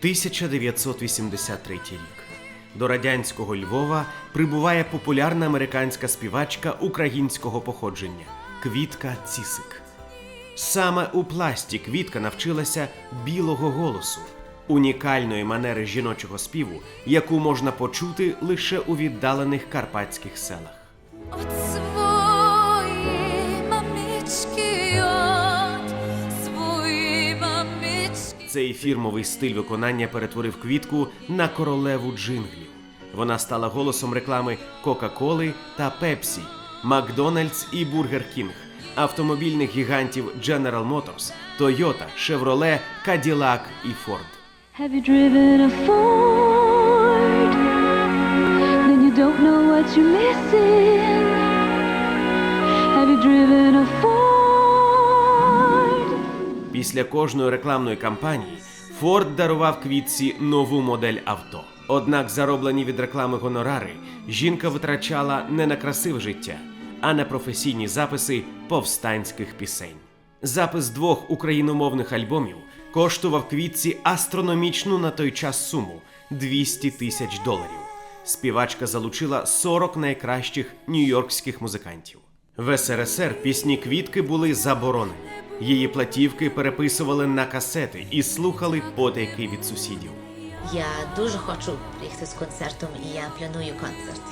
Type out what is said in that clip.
1983 рік. До радянського Львова прибуває популярна американська співачка українського походження Квітка Цісик. Саме у пласті Квітка навчилася білого голосу, унікальної манери жіночого співу, яку можна почути лише у віддалених карпатських селах. Цей фірмовий стиль виконання перетворив квітку на королеву джинглів. Вона стала голосом реклами Кока-Коли та Пепсі, Макдональдс і Бургер Кінг, автомобільних гігантів General Motors, Toyota, Chevrolet, Cadillac і Ford. Have you driven a Ford? Then you don't know what you're missing. Have you driven a Ford? Після кожної рекламної кампанії Форд дарував квітці нову модель авто. Однак зароблені від реклами гонорари жінка витрачала не на красиве життя, а на професійні записи повстанських пісень. Запис двох україномовних альбомів коштував квітці астрономічну на той час суму 200 тисяч доларів. Співачка залучила 40 найкращих нью-йоркських музикантів. В СРСР пісні квітки були заборонені. Її платівки переписували на касети і слухали потайки від сусідів. Я дуже хочу приїхати з концертом, і я планую концерт.